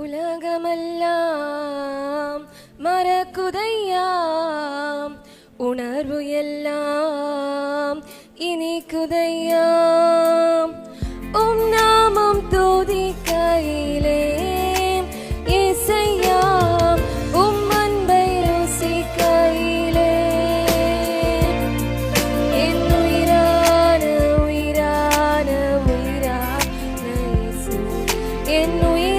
உலகமெல்லாம் மறக்குதையாம். உணர்வு எல்லாம் இனிக்குதையாம். உம் நாமம் துதிக்கையிலே இசையா. உம் அன்பை ருசிக்கையிலே என் உயிரான உயிரான உயிரான என் உயிர்